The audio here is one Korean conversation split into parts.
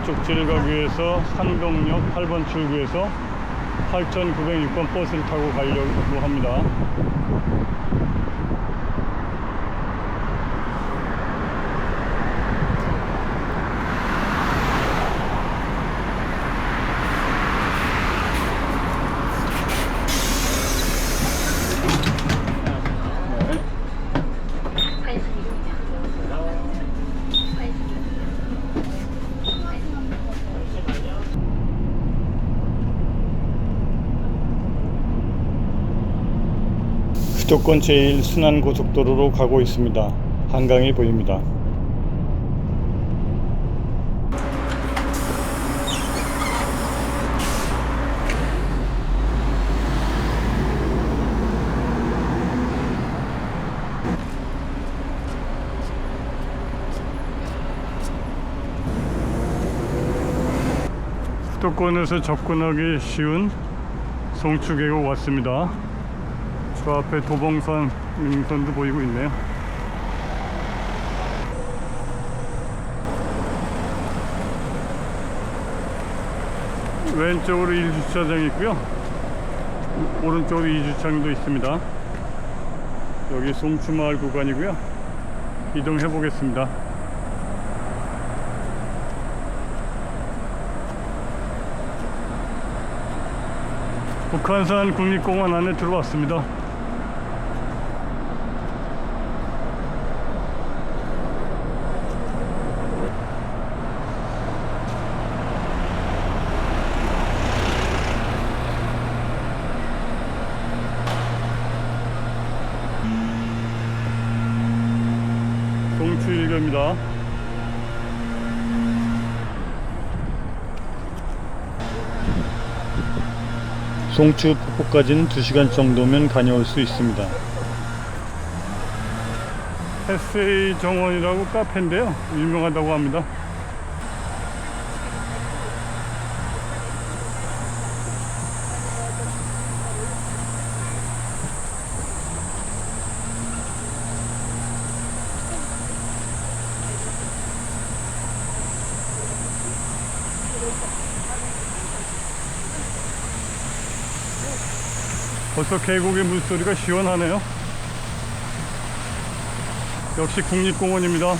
목적지를 가기 위해서 상동역 8번 출구에서 8906번 버스를 타고 가려고 합니다. 수도권 제1 순환고속도로로 가고 있습니다. 한강이 보입니다. 수도권에서 접근하기 쉬운 송추계곡 왔습니다. 저 앞에 도봉산 능선도 보이고 있네요. 왼쪽으로 1주차장이 있고요. 오른쪽으로 2주차장도 있습니다. 여기 송추마을 구간이고요. 이동해 보겠습니다. 북한산 국립공원 안에 들어왔습니다. 동추 일교입니다. 송추 폭포까지는 2시간 정도면 다녀올 수 있습니다. 햇세이 정원이라고 카페인데요. 유명하다고 합니다. 벌써 계곡의 물소리가 시원하네요. 역시 국립공원입니다.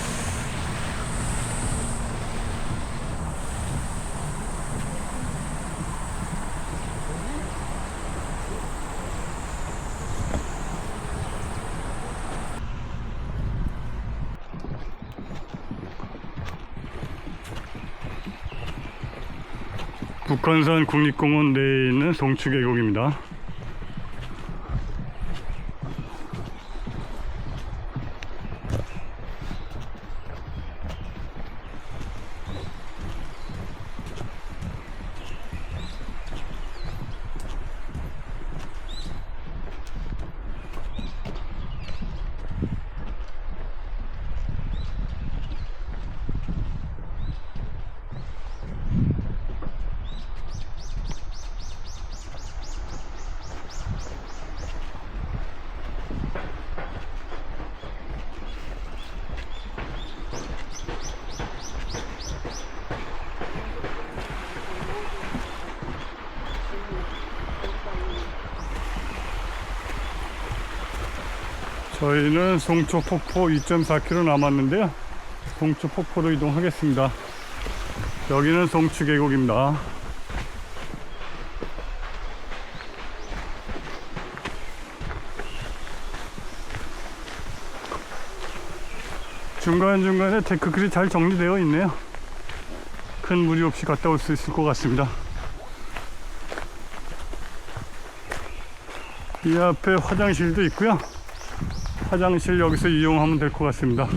북한산 국립공원 내에 있는 송추계곡입니다. 저희는 송초 폭포 2.4km 남았는데요. 송초 폭포로 이동하겠습니다. 여기는 송추 계곡입니다. 중간중간에 데크글이 잘 정리되어 있네요. 큰 무리 없이 갔다 올 수 있을 것 같습니다. 이 앞에 화장실도 있고요. 화장실 여기서 이용하면 될 것 같습니다.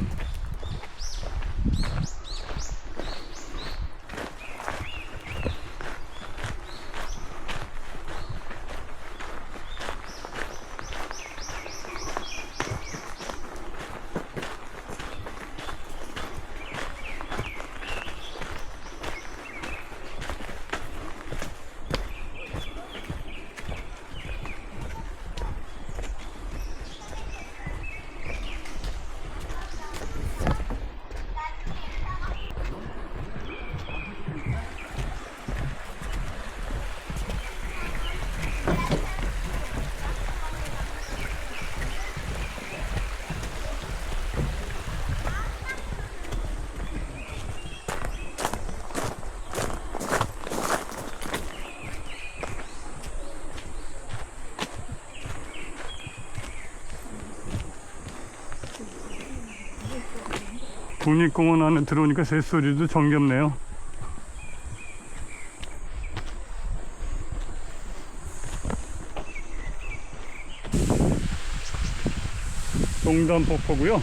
국립공원 안에 들어오니까 새소리도 정겹네요. 동단폭포고요.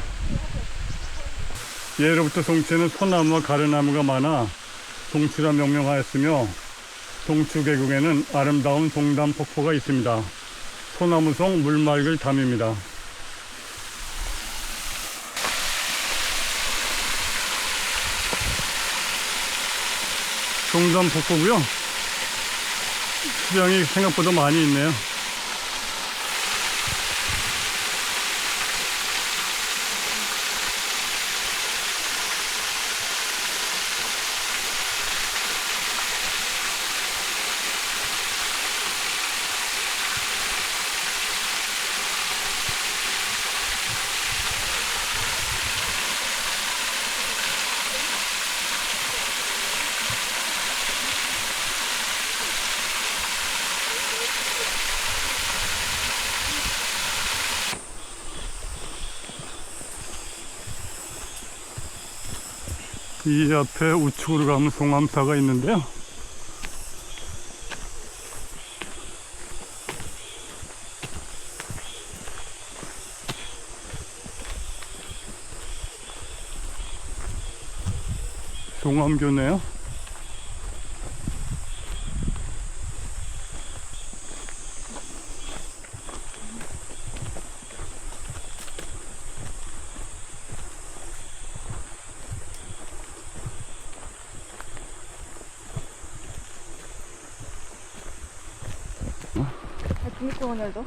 예로부터 송치는 소나무와 가르나무가 많아 동치라 명명하였으며 동추 계곡에는 아름다운 동단폭포가 있습니다. 소나무송 물맑을 담입니다. 동단폭포고요. 수량이 생각보다 많이 있네요. 이 앞에 우측으로 가면 송암사가 있는데요. 송암교네요. 아, 국립공원열도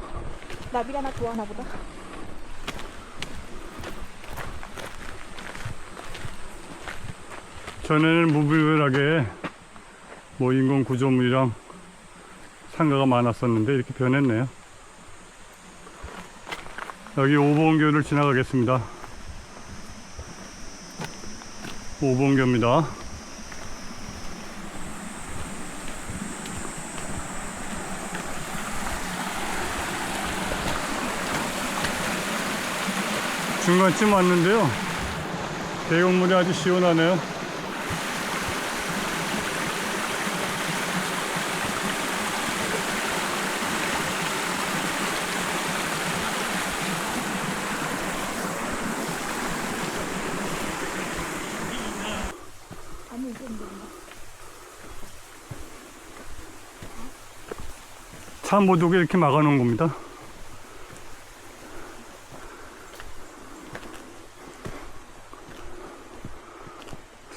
나비가 나 좋아하나 보다. 전에는 무분별하게 뭐 인공 구조물이랑 상가가 많았었는데 이렇게 변했네요. 여기 오봉교를 지나가겠습니다. 오봉교입니다. 중간쯤 왔는데요. 계곡물이 아주 시원하네요. 차못 오게 이렇게 막아놓은 겁니다.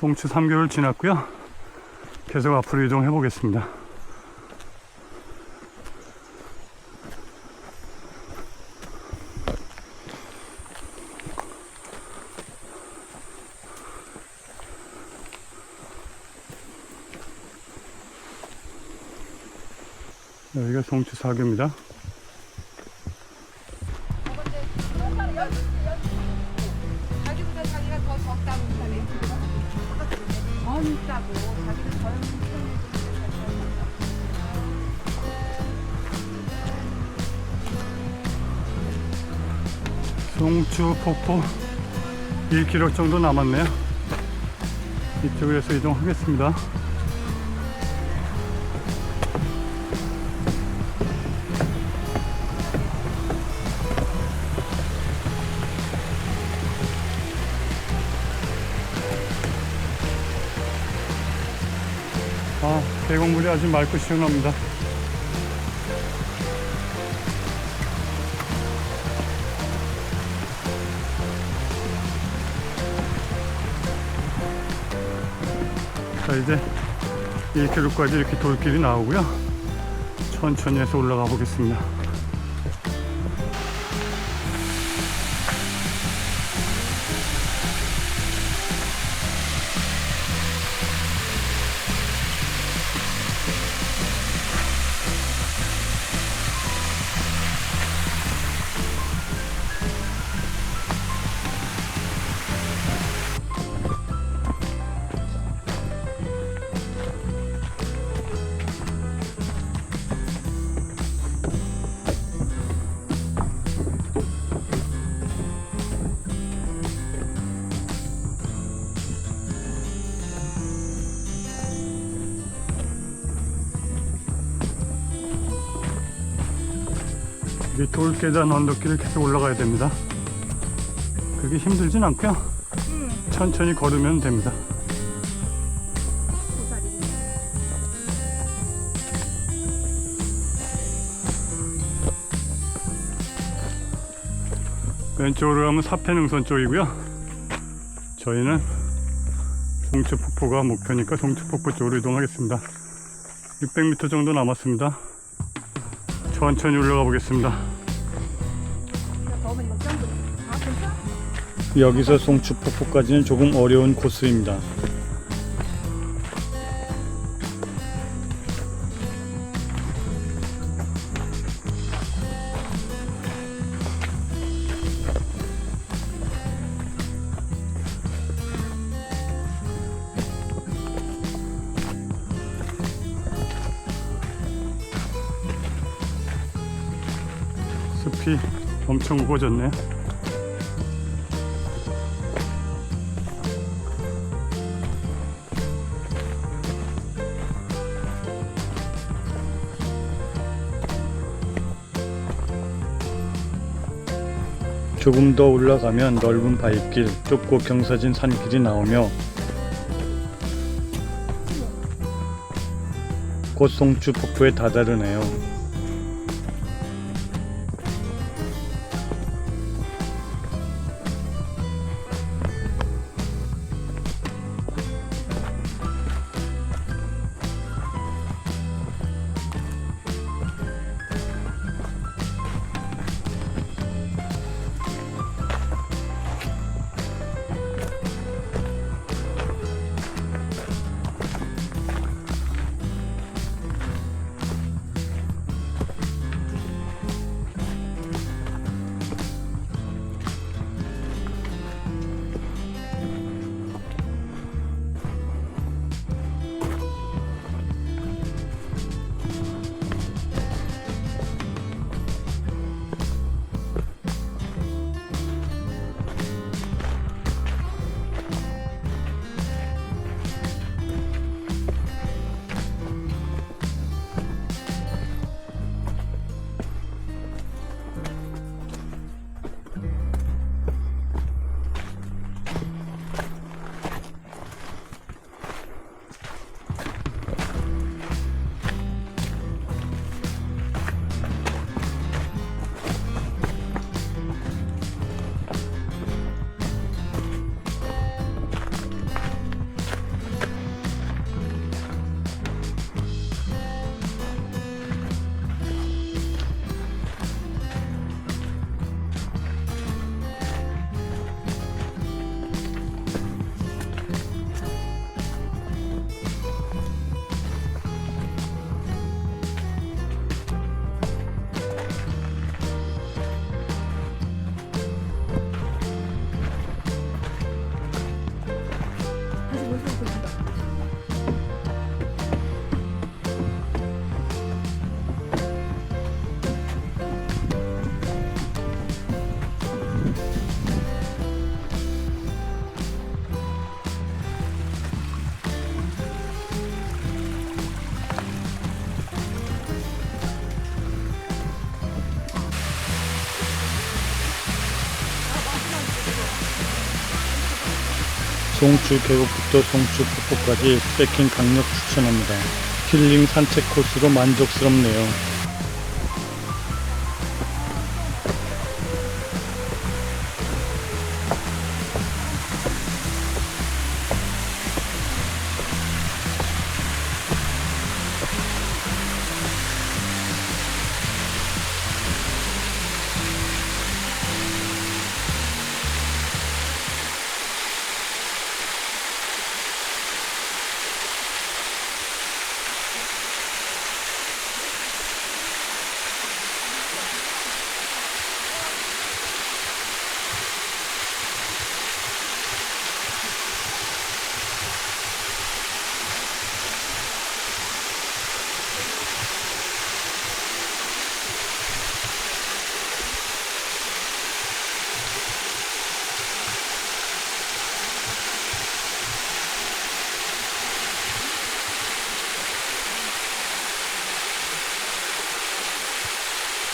송추 3개월 지났고요. 계속 앞으로 이동해 보겠습니다. 여기가 송추 4교입니다. 자기보다 송추 폭포 1km 정도 남았네요. 이쪽에서 이동하겠습니다. 아, 계곡물이 아주 맑고 시원합니다. 자 이제 1km까지 이렇게 돌길이 나오고요. 천천히 해서 올라가 보겠습니다 이 돌계단 언덕길을 계속 올라가야 됩니다. 그게 힘들진 않고요. 응. 천천히 걸으면 됩니다. 왼쪽으로 가면 사패능선 쪽이고요. 저희는 송추폭포가 목표니까 송추폭포 쪽으로 이동하겠습니다. 600m 정도 남았습니다. 천천히 올라가 보겠습니다. 여기서 송추폭포까지는 조금 어려운 코스입니다. 엄청 우거졌네. 조금 더 올라가면 넓은 바위길, 좁고 경사진 산길이 나오며 곧 송추 폭포에 다다르네요. 송추 계곡부터 송추 폭포까지 트레킹 강력 추천합니다. 힐링 산책 코스로 만족스럽네요.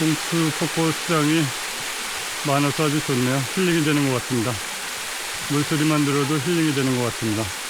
봉투 폭포 수장이 많아서 아주 좋네요. 힐링이 되는 것 같습니다. 물소리만 들어도 힐링이 되는 것 같습니다.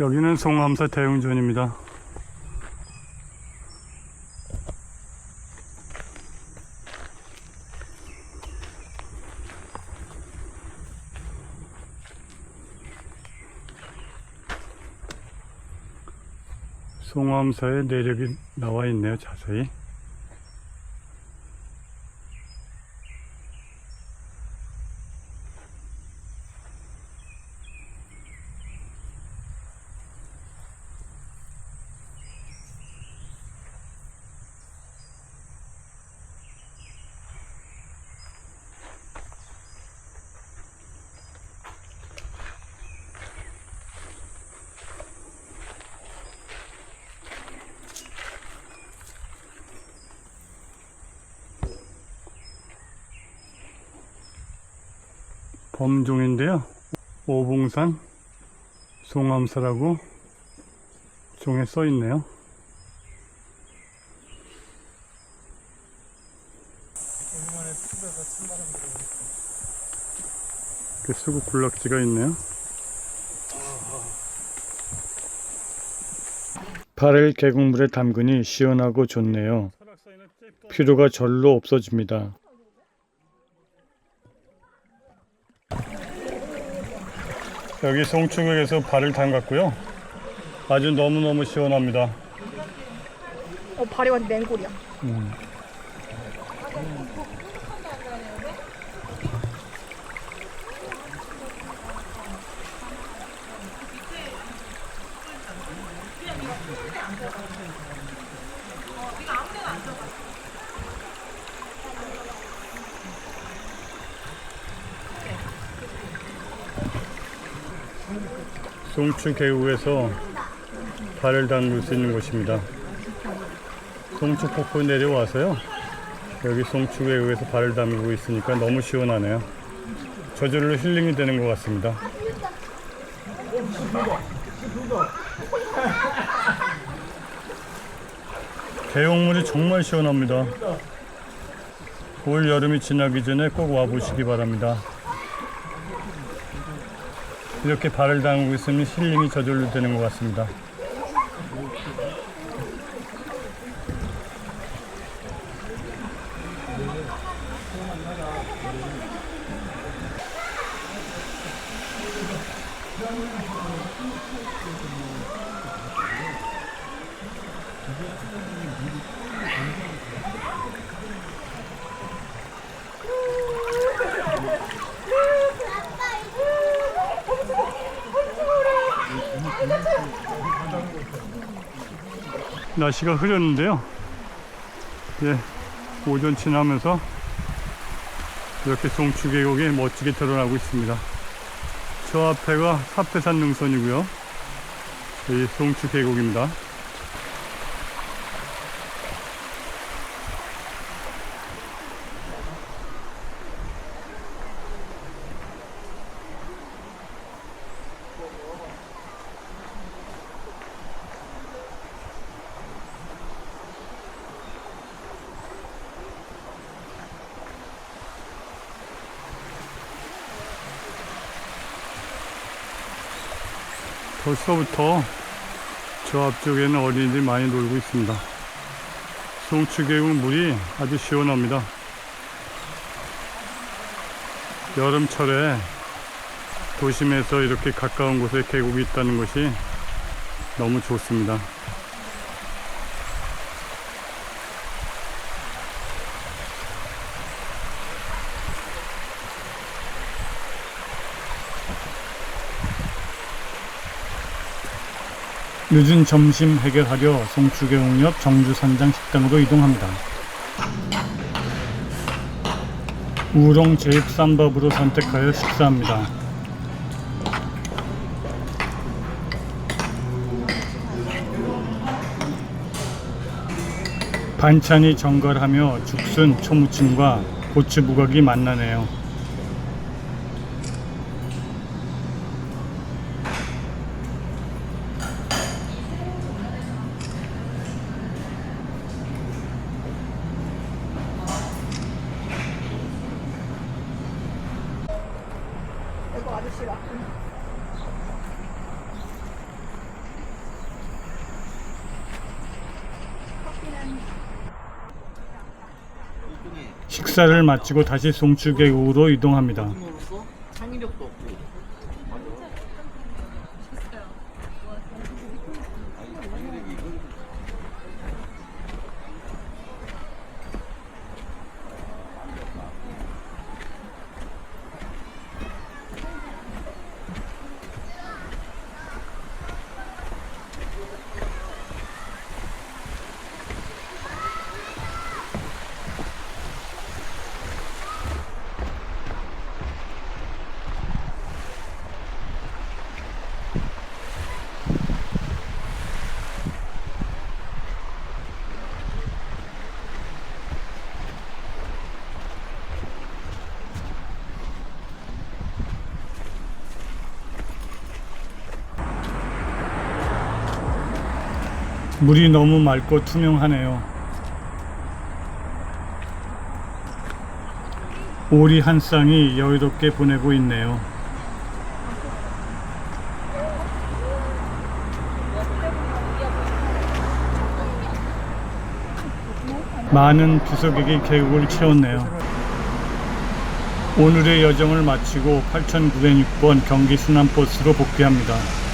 여기는 송암사 대웅전입니다. 송암사의 내력이 나와 있네요, 자세히. 범종인데요. 오봉산 송암사라고 종에 써 있네요. 이렇게 수국 군락지가 있네요. 발을 계곡물에 담그니 시원하고 좋네요. 피로가 절로 없어집니다. 여기 송추격에서 발을 담갔고요. 아주 너무너무 시원합니다. 어, 발이 완전 맹골이야. 송추 계곡에서 발을 담글 수 있는 곳입니다. 송추 폭포 내려와서요. 여기 송추 계곡에서 발을 담그고 있으니까 너무 시원하네요. 저절로 힐링이 되는 것 같습니다. 계곡물이 정말 시원합니다. 올 여름이 지나기 전에 꼭 와보시기 바랍니다. 이렇게 발을 담그고 있으면 힐링이 저절로 되는 것 같습니다. 날씨가 흐렸는데요. 예, 오전 지나면서 이렇게 송추 계곡이 멋지게 드러나고 있습니다. 저 앞에가 사패산 능선이고요. 이 송추 계곡입니다. 벌써부터 저 앞쪽에는 어린이들이 많이 놀고 있습니다. 송추계곡 물이 아주 시원합니다. 여름철에 도심에서 이렇게 가까운 곳에 계곡이 있다는 것이 너무 좋습니다. 늦은 점심 해결하려 송추계곡 옆 정주산장 식당으로 이동합니다. 우롱 제육쌈밥으로 선택하여 식사합니다. 반찬이 정갈하며 죽순, 초무침과 고추 부각이 만나네요. 이거 아저씨가. 식사를 마치고 다시 송추계곡으로 이동합니다. 물이 너무 맑고 투명하네요. 오리 한 쌍이 여유롭게 보내고 있네요. 많은 부석객이 계곡을 채웠네요. 오늘의 여정을 마치고 8906번 경기 순환버스로 복귀합니다.